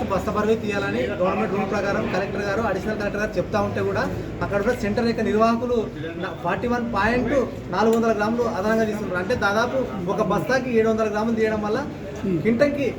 తీస్తూ బస్తా బరువు తీయాలని గవర్నమెంట్ రూల్ ప్రకారం కలెక్టర్ గారు అడిషనల్ కలెక్టర్ గారు చెప్తా ఉంటే కూడా అక్కడ కూడా సెంటర్ యొక్క నిర్వాహకులు ఫార్టీ వన్ పాయింట్ నాలుగు వందల గ్రాములు అదనంగా తీసుకుంటారు అంటే దాదాపు ఒక బస్తాకి ఏడు వందల గ్రాములు తీయడం వల్ల కింటంకి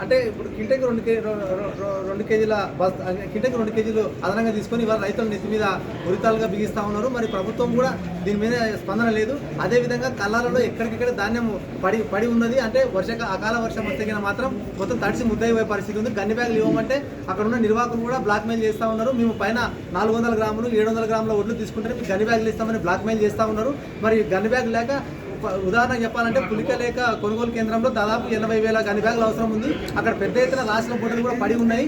అంటే ఇప్పుడు కింటకి రెండు కేజీ రొ- రొ- రెండు కేజీల బస్ కింటకి రెండు కేజీలు అదనంగా తీసుకొని ఇవాళ రైతుల నెత్తి మీద ఉరితాలుగా బిగిస్తూ ఉన్నారు. మరి ప్రభుత్వం కూడా దీని మీద స్పందన లేదు. అదేవిధంగా కళ్ళాలలో ఎక్కడికెక్కడ ధాన్యం పడి పడి ఉన్నది. అంటే వర్ష అకాల వర్షం వస్తే మాత్రం మొత్తం తడిసి ముద్దయిపోయే పరిస్థితి ఉంది. గన్ని బ్యాగులు ఇవ్వమంటే అక్కడ ఉన్న నిర్వాహకులు కూడా బ్లాక్ మెయిల్ చేస్తూ ఉన్నారు. మేము పైన నాలుగు వందల గ్రాములు ఏడు వందల గ్రాముల ఒడ్లు తీసుకుంటే గన్ని బ్యాగులు ఇస్తామని బ్లాక్ మెయిల్ చేస్తూ ఉన్నారు. మరి గన్ని బ్యాగ్ లేక ఉదాహరణ చెప్పాలంటే పులికలేక కొనుగోలు కేంద్రంలో దాదాపు ఎనభై వేల గని బ్యాగులు అవసరం ఉంది. అక్కడ పెద్ద ఎత్తున రాసిన బొట్టలు కూడా పడి ఉన్నాయి.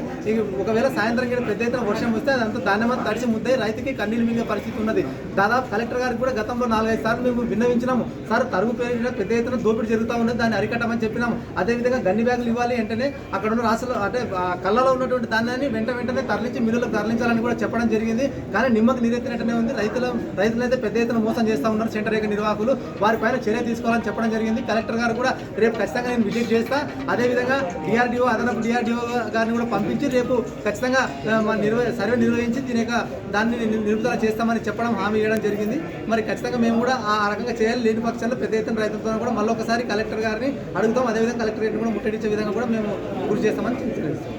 ఒకవేళ సాయంత్రం కూడా పెద్ద ఎత్తున వర్షం వస్తే అదంతా ధాన్యమంతా తడిసి ముద్దయి రైతుకి కన్నీళ్ళు మింగే పరిస్థితి ఉన్నది. దాదాపు కలెక్టర్ గారికి కూడా గతంలో నాలుగైదు సార్లు మేము విన్నవించినాము. సార్ తరుగు పేరు పెద్ద ఎత్తున దోపిడీ జరుగుతూ ఉన్నది. దాన్ని అరికట్టమని చెప్పినాము. అదేవిధంగా గన్ని బ్యాగులు ఇవ్వాలి వెంటనే అక్కడ ఉన్న రాష్ట్రాలు అంటే కళ్ళలో ఉన్నటువంటి దాన్ని వెంట వెంటనే తరలించి మిల్లులకు తరలించాలని కూడా చెప్పడం జరిగింది. కానీ నిమ్మకు నీరెత్తినట్టునే ఉంది. రైతుల రైతులైతే పెద్ద ఎత్తున మోసం చేస్తూ ఉన్నారు. సెంటర్ యొక్క నిర్వాహకులు వారిపైన చర్య తీసుకోవాలని చెప్పడం జరిగింది. కలెక్టర్ గారు కూడా రేపు ఖచ్చితంగా నేను విజిట్ చేస్తా. అదేవిధంగా డిఆర్డిఓ అదనపు డిఆర్డిఓ గారిని కూడా పంపించి రేపు ఖచ్చితంగా మన నిర్వ సర్వే నిర్వహించి దీని యొక్క దాన్ని ని- నిలుపుదల చేస్తామని చెప్పడం హామీ ఇవ్వడం జరిగింది. మరి ఖచ్చితంగా మేము కూడా ఆ రకంగా చేయాలి. లేని పక్షంలో పెద్ద ఎత్తున రైతులతో కూడా మళ్ళీ ఒకసారి కలెక్టర్ గారిని అడుగుతాం. అదేవిధంగా కలెక్టరేట్ కూడా ముట్టడించే విధంగా కూడా మేము గురి చేస్తామని తెలియజేస్తాం